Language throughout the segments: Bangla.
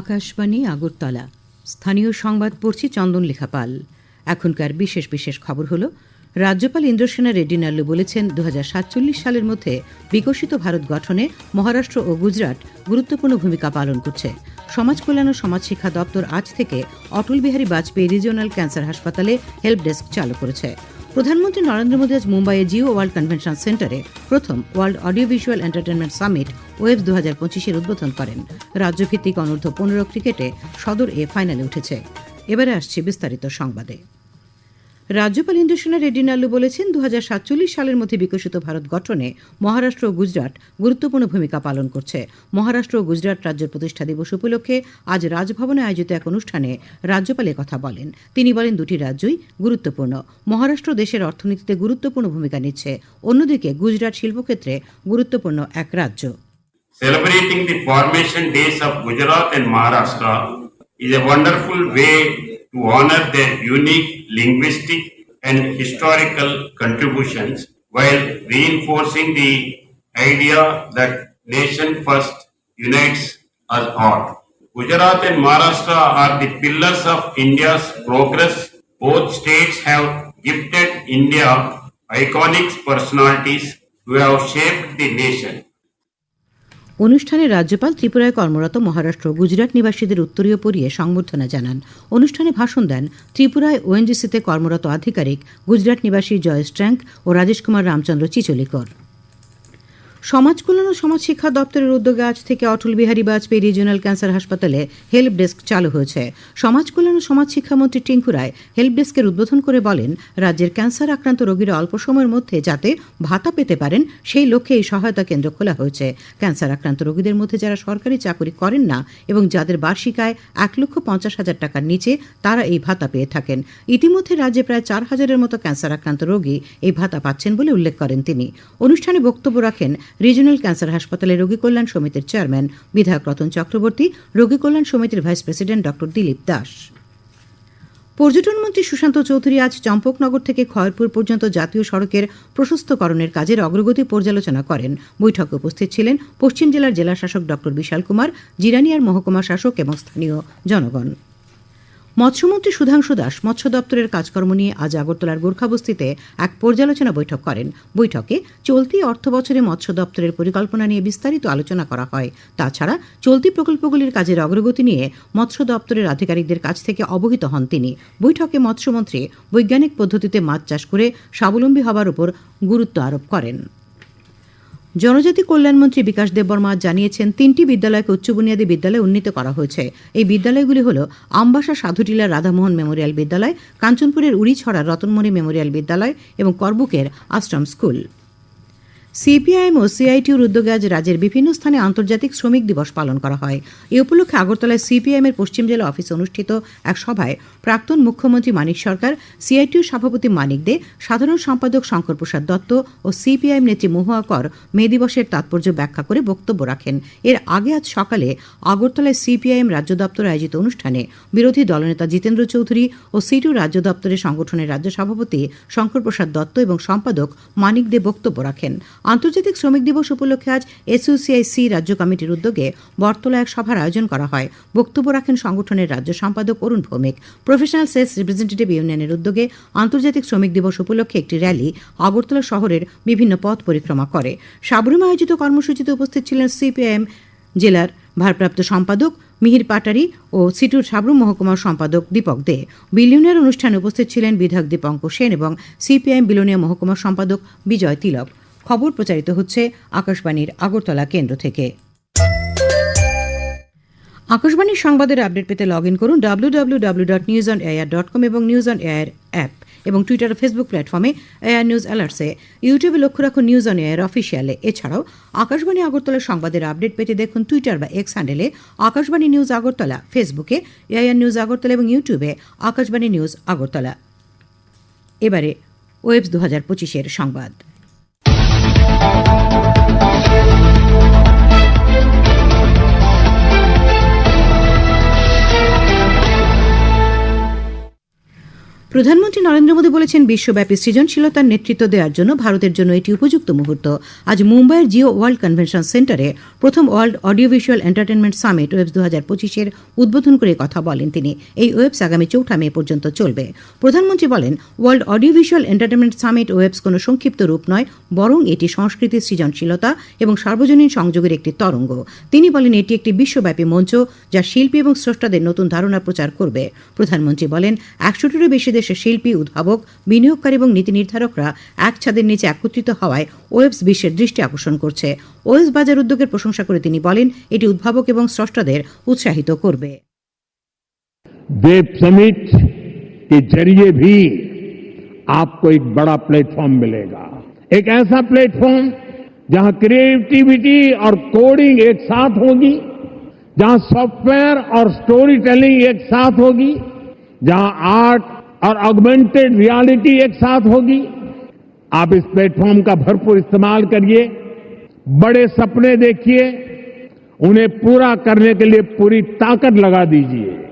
আকাশবাণী, আগরতলা। স্থানীয় সংবাদ পড়ছি চন্দন লেখা পাল। এখনকার বিশেষ বিশেষ খবর হলো, রাজ্যপাল ইন্দ্রসেনা রেড্ডি নাল্লু বলেছেন দু হাজার সাতচল্লিশ সালের মধ্যে বিকশিত ভারত গঠনে মহারাষ্ট্র ও গুজরাট গুরুত্বপূর্ণ ভূমিকা পালন করছে। সমাজ কল্যাণ ও সমাজ শিক্ষা দপ্তর আজ থেকে অটল বিহারী বাজপেয়ী রিজিওনাল ক্যান্সার হাসপাতালে হেল্প ডেস্ক চালু করেছে। প্রধানমন্ত্রী নরেন্দ্র মোদী আজ মুম্বাইয়ে জিও ওয়ার্ল্ড কনভেনশন সেন্টারে প্রথম world audio visual entertainment summit web দু হাজার পঁচিশের উদ্বোধন করেন। রাজ্যভিত্তিক অনূর্ধ্ব পনেরো ক্রিকেটে সদর এ ফাইনালে উঠেছে। এবারে আসছে বিস্তারিত সংবাদে। রাজ্যপাল ইন্দ্রসেনা রেড্ডি নাল্লু বলেছেন দু হাজার সাতচল্লিশ সালের মধ্যে বিকশিত ভারত গঠনে মহারাষ্ট্র ও গুজরাট গুরুত্বপূর্ণ ভূমিকা পালন করছে। মহারাষ্ট্র ও গুজরাট রাজ্যের প্রতিষ্ঠা দিবস উপলক্ষে আজ রাজভবনে আয়োজিত এক অনুষ্ঠানে রাজ্যপাল কথা বলেন। তিনি বলেন, দুটি রাজ্যই গুরুত্বপূর্ণ। মহারাষ্ট্র দেশের অর্থনীতিতে গুরুত্বপূর্ণ ভূমিকা নিচ্ছে। অন্যদিকে গুজরাট শিল্পক্ষেত্রে গুরুত্বপূর্ণ এক রাজ্য। Celebrating the formation days of Gujarat and Maharashtra is a wonderful way to honor their unique linguistic and historical contributions while reinforcing the idea that nation first unites us all. Gujarat and Maharashtra are the pillars of India's progress. Both states have gifted India iconic personalities who have shaped the nation. অনুষ্ঠানে রাজ্যপাল ত্রিপুরায় কর্মরত মহারাষ্ট্র গুজরাট নিবাসীদের উত্তরীয় পরিয়ে সংবর্ধনা জানান। অনুষ্ঠানে ভাষণ দেন ত্রিপুরায় ওএনজিসিতে কর্মরত আধিকারিক, গুজরাট নিবাসী জয় স্ট্র্যাঙ্ক ও রাজেশ কুমার রামচন্দ্র চিচলিকর। সমাজ কল্যাণ ও সমাজ শিক্ষা দপ্তরের উদ্যোগে আজ থেকে অটল বিহারী বাজপেয়ী রিজিওনাল ক্যান্সার হাসপাতালে হেল্প ডেস্ক চালু হয়েছে। সমাজ কল্যাণ ও সমাজ শিক্ষামন্ত্রী টিঙ্কু রায় হেল্প ডেস্কের উদ্বোধন করে বলেন, রাজ্যের ক্যান্সার আক্রান্ত রোগীরা অল্প সময়ের মধ্যে যাতে ভাতা পেতে পারেন, সেই লক্ষ্যে এই সহায়তা কেন্দ্র খোলা হয়েছে। ক্যান্সার আক্রান্ত রোগীদের মধ্যে যারা সরকারি চাকরি করেন না এবং যাদের বার্ষিক আয় এক লক্ষ পঞ্চাশ হাজার টাকার নিচে, তারা এই ভাতা পেয়ে থাকেন। ইতিমধ্যে রাজ্যে প্রায় চার হাজারের মতো ক্যান্সার আক্রান্ত রোগী এই ভাতা পাচ্ছেন বলে উল্লেখ করেন তিনি। অনুষ্ঠানে বক্তব্য রাখেন রিজিওনাল ক্যান্সার হাসপাতালে রোগী কল্যাণ সমিতির চেয়ারম্যান বিধায়ক রতন চক্রবর্তী, রোগী কল্যাণ সমিতির vice president doctor Dilip Das. পর্যটন মন্ত্রী সুশান্ত চৌধুরী আজ চম্পকনগর থেকে খয়রপুর পর্যন্ত জাতীয় সড়কের প্রশস্তকরণের কাজের অগ্রগতি পর্যালোচনা করেন। বৈঠকে উপস্থিত ছিলেন পশ্চিম জেলার জেলা শাসক ডক্টর বিশাল কুমার, জিরানিয়ার মহকুমা শাসক এবং স্থানীয় জনগণ। মৎস্যমন্ত্রী সুধাংশু দাস মৎস্য দপ্তরের কাজকর্ম নিয়ে আজ আগরতলার গোর্খাবস্তিতে এক পর্যালোচনা বৈঠক করেন। বৈঠকে চলতি অর্থ বছরে মৎস্য দপ্তরের পরিকল্পনা নিয়ে বিস্তারিত আলোচনা করা হয়। তাছাড়া চলতি প্রকল্পগুলির কাজের অগ্রগতি নিয়ে মৎস্য দপ্তরের আধিকারিকদের কাছ থেকে অবহিত হন তিনি। বৈঠকে মৎস্যমন্ত্রী বৈজ্ঞানিক পদ্ধতিতে মাছ চাষ করে স্বাবলম্বী হবার উপর গুরুত্ব আরোপ করেন। জনজাতি কল্যাণমন্ত্রী বিকাশ দেববর্মা জানিয়েছেন, তিনটি বিদ্যালয়কে উচ্চ বুনিয়াদী বিদ্যালয়ে উন্নীত করা হয়েছে। এই বিদ্যালয়গুলি হল আমবাসা সাধুটিলা রাধামোহন মেমোরিয়াল বিদ্যালয়, কাঞ্চনপুরের উড়িছড়া রতনমণি মেমোরিয়াল বিদ্যালয় এবং করবুকের আশ্রম স্কুল। সিপিআইএম ও সিআইটিউর উদ্যোগে আজ রাজ্যের বিভিন্ন স্থানে আন্তর্জাতিক শ্রমিক দিবস পালন করা হয়। এ উপলক্ষে আগরতলায় সিপিআইএমের পশ্চিম জেলা অফিসে অনুষ্ঠিত এক সভায় প্রাক্তন মুখ্যমন্ত্রী মানিক সরকার, সিআইটিউর সভাপতি মানিক দে, সাধারণ সম্পাদক শঙ্কর প্রসাদ দত্ত ও সিপিআইএম নেত্রী মহুয়া কর মে দিবসের তাৎপর্য ব্যাখ্যা করে বক্তব্য রাখেন। এর আগে আজ সকালে আগরতলায় সিপিআইএম রাজ্য দপ্তর আয়োজিত অনুষ্ঠানে বিরোধী দলনেতা জিতেন্দ্র চৌধুরী ও সিটু রাজ্য দপ্তরের সংগঠনের রাজ্য সভাপতি শঙ্কর প্রসাদ দত্ত এবং সম্পাদক মানিক দে বক্তব্য রাখেন। আন্তর্জাতিক শ্রমিক দিবস উপলক্ষে আজ এসইউসিআইসি রাজ্য কমিটির উদ্যোগে বটতলা এক সভার আয়োজন করা হয়। বক্তব্য রাখেন সংগঠনের রাজ্য সম্পাদক Arun Bhowmik. Professional sales representative ইউনিয়নের উদ্যোগে আন্তর্জাতিক শ্রমিক দিবস উপলক্ষে একটি র্যালি আগরতলা শহরের বিভিন্ন পথ পরিক্রমা করে। সাবরুমে আয়োজিত কর্মসূচিতে উপস্থিত ছিলেন সিপিআইএম জেলার ভারপ্রাপ্ত সম্পাদক মিহির পাটারি ও সিটুর সাবরুম মহকুমার সম্পাদক দীপক দে। বিলিয়নের অনুষ্ঠানে উপস্থিত ছিলেন বিধায়ক দীপঙ্ক সেন এবং সিপিআইএম বিলোনিয়া মহকুমার সম্পাদক বিজয় তিলক। খবর প্রচারিত হচ্ছে আকাশবাণীর আগরতলা কেন্দ্র থেকে। আকাশবাণীর সংবাদের আপডেট পেতে লগ ইন করুন W W W dot news on air dot com এবং নিউজ অন এয়ার অ্যাপ এবং টুইটার ও ফেসবুক প্ল্যাটফর্মে এয়ার নিউজ অ্যালার্টসে ইউটিউবে লক্ষ্য রাখুন নিউজ অন এয়ার অফিসিয়ালে এছাড়াও আকাশবাণী আগরতলার সংবাদের আপডেট পেতে দেখুন টুইটার বা এক্স হ্যান্ডেলে আকাশবাণী নিউজ আগরতলা ফেসবুকে এআইআর নিউজ আগরতলা এবং ইউটিউবে আকাশবাণী নিউজ আগরতলা। এবারে ওয়েবস দু হাজার পঁচিশের সংবাদ। Thank you. প্রধানমন্ত্রী নরেন্দ্র মোদী বলেছেন, বিশ্বব্যাপী সৃজনশীলতার নেতৃত্ব দেওয়ার জন্য ভারতের জন্য এটি উপযুক্ত মুহূর্ত। আজ মুম্বাইয়ের জিও ওয়ার্ল্ড কনভেনশন সেন্টারে প্রথম world audio visual entertainment summit WAVES দু হাজার পঁচিশের উদ্বোধন করে কথা বলেন তিনি। এই ওয়েবস আগামী চৌঠা মে পর্যন্ত চলবে। প্রধানমন্ত্রী বলেন, world audio visual entertainment summit WAVES কোনো সংক্ষিপ্ত রূপ নয়, বরং এটি সংস্কৃতির সৃজনশীলতা এবং সার্বজনীন সংযোগের একটি তরঙ্গ। তিনি বলেন, এটি একটি বিশ্বব্যাপী মঞ্চ যা শিল্পী এবং স্রষ্টাদের নতুন ধারণা প্রচার করবে। প্রধানমন্ত্রী বলেন, একশোটিরও বেশি দেশের শিল্পী উদ্ভাবক বিনিয়োগকারী এবং নীতি নির্ধারকরা এক ছাদের নিচে একত্রিত হওয়ায় ওয়েবস বিশ্বের দৃষ্টি আকর্ষণ করছে ওয়েবস বাজার উদ্যোগের প্রশংসা করে তিনি বলেন এটি উদ্ভাবক এবং স্রষ্টাদের উৎসাহিত করবে वेब समिट के जरिए भी आपको एक बड़ा प्लेटफॉर्म मिलेगा एक ऐसा प्लेटफॉर्म जहां क्रिएटिविटी और कोडिंग एक साथ होगी जहां सॉफ्टवेयर और स्टोरी टेलिंग एक साथ होगी जहां आर्ट और ऑगमेंटेड रियलिटी एक साथ होगी। आप इस प्लेटफॉर्म का भरपूर इस्तेमाल करिए, बड़े सपने देखिए, उन्हें पूरा करने के लिए पूरी ताकत लगा दीजिए।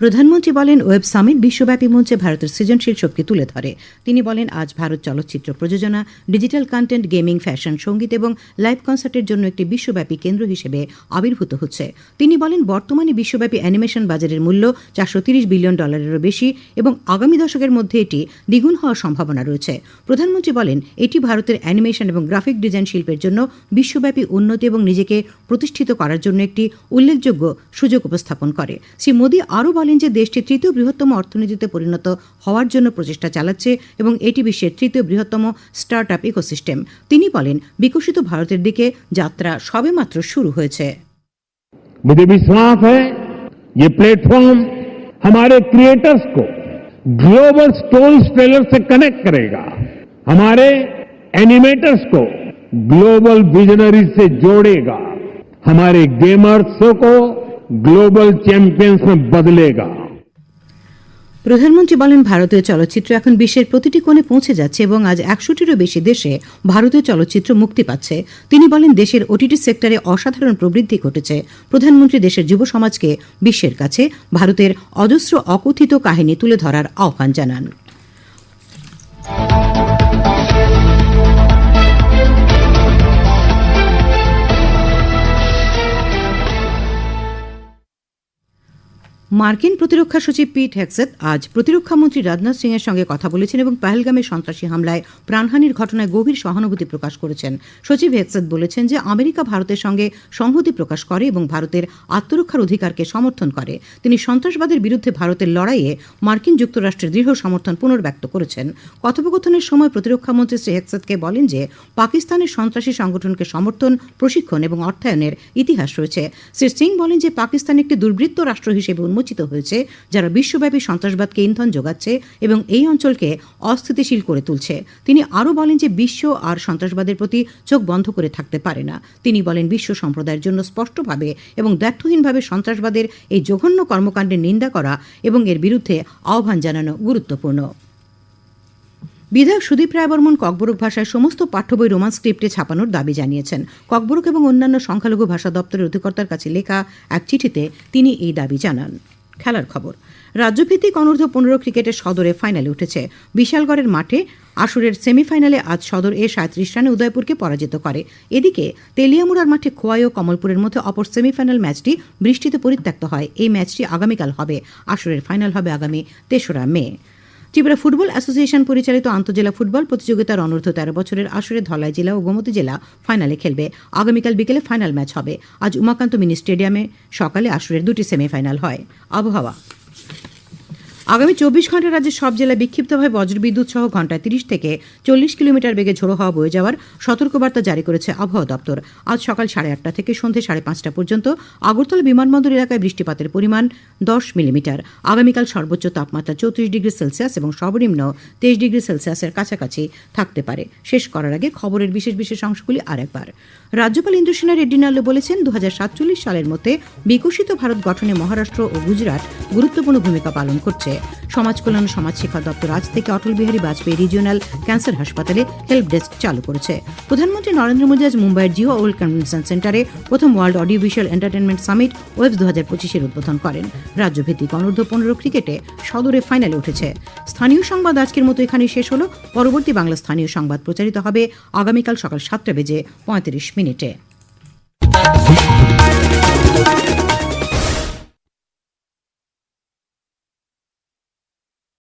প্রধানমন্ত্রী বলেন, ওয়েব সামিট বিশ্বব্যাপী মঞ্চে ভারতের সৃজনশীল শক্তি তুলে ধরে। তিনি বলেন, আজ ভারত চলচ্চিত্র প্রযোজনা, ডিজিটাল কন্টেন্ট গেমিং ফ্যাশন সংগীত এবং লাইভ কনসার্টের জন্য একটি বিশ্বব্যাপী কেন্দ্র হিসেবে আবির্ভূত হচ্ছে। তিনি বলেন, বর্তমানে বিশ্বব্যাপী অ্যানিমেশন বাজারের মূল্য চারশো বিলিয়ন ডলারেরও বেশি এবং আগামী দশকের মধ্যে এটি দ্বিগুণ হওয়ার সম্ভাবনা রয়েছে। প্রধানমন্ত্রী বলেন, এটি ভারতের অ্যানিমেশন এবং গ্রাফিক ডিজাইন শিল্পের জন্য বিশ্বব্যাপী উন্নতি এবং নিজেকে প্রতিষ্ঠিত করার জন্য একটি উল্লেখযোগ্য সুযোগ উপস্থাপন করে। শ্রী মোদী আরও বলেন যে দেশটি তৃতীয় বৃহত্তম অর্থনীতিতে পরিণত হওয়ার জন্য প্রচেষ্টা চালাচ্ছে এবং এটি বিশ্বের তৃতীয় বৃহত্তম স্টার্ট আপ ইকোসিস্টেম তিনি বলেন বিকশিত ভারতের দিকে যাত্রা সবেমাত্র শুরু হয়েছে मुझे विश्वास है ये प्लेटफॉर्म हमारे क्रिएटर्स को ग्लोबल स्टोरी टेलर से कनेक्ट करेगा हमारे एनिमेटर्स को ग्लोबल विजनरी से जोड़ेगा हमारे गेमर्स को গ্লোবাল চ্যাম্পিয়ন বদলেগা প্রধানমন্ত্রী বলেন, ভারতীয় চলচ্চিত্র এখন বিশ্বের প্রতিটি কোণে পৌঁছে যাচ্ছে এবং আজ একশোটিরও বেশি দেশে ভারতীয় চলচ্চিত্র মুক্তি পাচ্ছে। তিনি বলেন, দেশের ওটিটি সেক্টরে অসাধারণ প্রবৃদ্ধি ঘটেছে। প্রধানমন্ত্রী দেশের যুব সমাজকে বিশ্বের কাছে ভারতের অজস্র অকথিত কাহিনী তুলে ধরার আহ্বান জানান। মার্কিন প্রতিরক্ষা সচিব পিট হেক্সেট আজ প্রতিরক্ষা মন্ত্রী রাজনাথ সিং এর সঙ্গে কথা বলেছেন এবং পাহেলগামের সন্ত্রাসী হামলায় প্রাণহানির ঘটনায় গভীর সহানুভূতি প্রকাশ করেছেন। সচিব হেক্সেট বলেছেন যে, আমেরিকা ভারতের সঙ্গে সংহতি প্রকাশ করে এবং ভারতের আত্মরক্ষার অধিকারকে সমর্থন করে। তিনি সন্ত্রাসবাদের বিরুদ্ধে ভারতের লড়াইয়ে মার্কিন যুক্তরাষ্ট্রের দৃঢ় সমর্থন পুনর্ব্যক্ত করেছেন। কথোপকথনের সময় প্রতিরক্ষা মন্ত্রী শ্রী হেক্সেটকে বলেন যে, পাকিস্তানের সন্ত্রাসী সংগঠনকে সমর্থন, প্রশিক্ষণ এবং অর্থায়নের ইতিহাস রয়েছে। শ্রী সিং বলেন যে, পাকিস্তান একটি দুর্বৃত্ত রাষ্ট্র হিসেবে উন্মোচিত হয়েছে, যারা বিশ্বব্যাপী সন্ত্রাসবাদকে ইন্ধন যোগাচ্ছে এবং এই অঞ্চলকে অস্থিতিশীল করে তুলছে। তিনি আরও বলেন যে বিশ্ব আর সন্ত্রাসবাদের প্রতি চোখ বন্ধ করে থাকতে পারে না। তিনি বলেন বিশ্ব সম্প্রদায়ের জন্য স্পষ্টভাবে এবং দ্ব্যর্থহীনভাবে সন্ত্রাসবাদের এই জঘন্য কর্মকাণ্ডের নিন্দা করা এবং এর বিরুদ্ধে আহ্বান জানানো গুরুত্বপূর্ণ। বিধায়ক সুদীপ রায় বর্মন ককবরক ভাষায় সমস্ত পাঠ্য বই রোমান স্ক্রিপ্টে ছাপানোর দাবি জানিয়েছেন। ককবরক এবং অন্যান্য সংখ্যালঘু ভাষা দপ্তরের অধিকর্তার কাছে লেখা এক চিঠিতে তিনি এই দাবি জানান। খেলার খবর। রাজ্যভিত্তিক অনূর্ধ্ব পনেরো ক্রিকেটের সদরে ফাইনালে উঠেছে। বিশালগড়ের মাঠে আসরের সেমিফাইনালে আজ সদর এ সাঁত্রিশ রানে উদয়পুরকে পরাজিত করে। এদিকে তেলিয়ামুড়ার মাঠে খোয়াই ও কমলপুরের মধ্যে অপর সেমিফাইনাল ম্যাচটি বৃষ্টিতে পরিত্যক্ত হয়। এই ম্যাচটি আগামীকাল হবে। আসরের ফাইনাল হবে আগামী তেসরা মে। ত্রিপুরা ফুটবল অ্যাসোসিয়েশন পরিচালিত আন্তজেলা ফুটবল প্রতিযোগিতার অনূর্ধ্ব তেরো বছরের আসরে ধলাই জেলা ও গোমতী জেলা ফাইনালে খেলবে। আগামীকাল বিকেলে ফাইনাল ম্যাচ হবে। আজ উমাকান্ত মিনি স্টেডিয়ামে সকালে আসরের দুটি সেমিফাইনাল হয়। আবহাওয়া। আগামী চব্বিশ ঘণ্টা রাজ্যের সব জেলায় বিক্ষিপ্তভাবে বজ্রবিদ্যুৎ সহ ঘন্টায় তিরিশ থেকে চল্লিশ কিলোমিটার বেগে ঝোড়ো হওয়া বয়ে যাওয়ার সতর্কবার্তা জারি করেছে আবহাওয়া দপ্তর। আজ সকাল সাড়ে আটটা থেকে সন্ধে সাড়ে পাঁচটা পর্যন্ত আগরতলা বিমানবন্দর এলাকায় বৃষ্টিপাতের পরিমাণ দশ মিলিমিটার। আগামীকাল সর্বোচ্চ তাপমাত্রা চৌত্রিশ ডিগ্রি সেলসিয়াস এবং সর্বনিম্ন তেইশ ডিগ্রি সেলসিয়াসের কাছাকাছি থাকতে পারে। শেষ করার আগে খবরের বিশেষ বিশেষ অংশগুলি আরেকবার। রাজ্যপাল ইন্দ্রসেনা রেড্ডি নাল্লু বলেছেন দু সাতচল্লিশ সালের মধ্যে বিকশিত ভারত গঠনে মহারাষ্ট্র ও গুজরাট গুরুত্বপূর্ণ ভূমিকা পালন করছে। সমাজ কল্যাণ সমাজ শিক্ষা দপ্তর আজ থেকে অটল বিহারী বাজপেয়ী রিজিওনাল ক্যান্সার হাসপাতালে হেল্প ডেস্ক চালু করেছে। প্রধানমন্ত্রী নরেন্দ্র মোদী আজ মুম্বাইয়ের জিও ওল্ড কনভেনশন সেন্টারে প্রথম world audio visual entertainment summit WAVES দু হাজার পঁচিশের উদ্বোধন করেন। রাজ্যভিত্তিক অনূর্ধ্ব পনেরো ক্রিকেটে সদরে ফাইনালে উঠেছে। স্থানীয় সংবাদ আজকের মতো এখানেই শেষ হলো। পরবর্তী বাংলা স্থানীয় সংবাদ প্রচারিত হবে আগামীকাল সকাল সাতটা বেজে পঁয়ত্রিশ মিনিটে।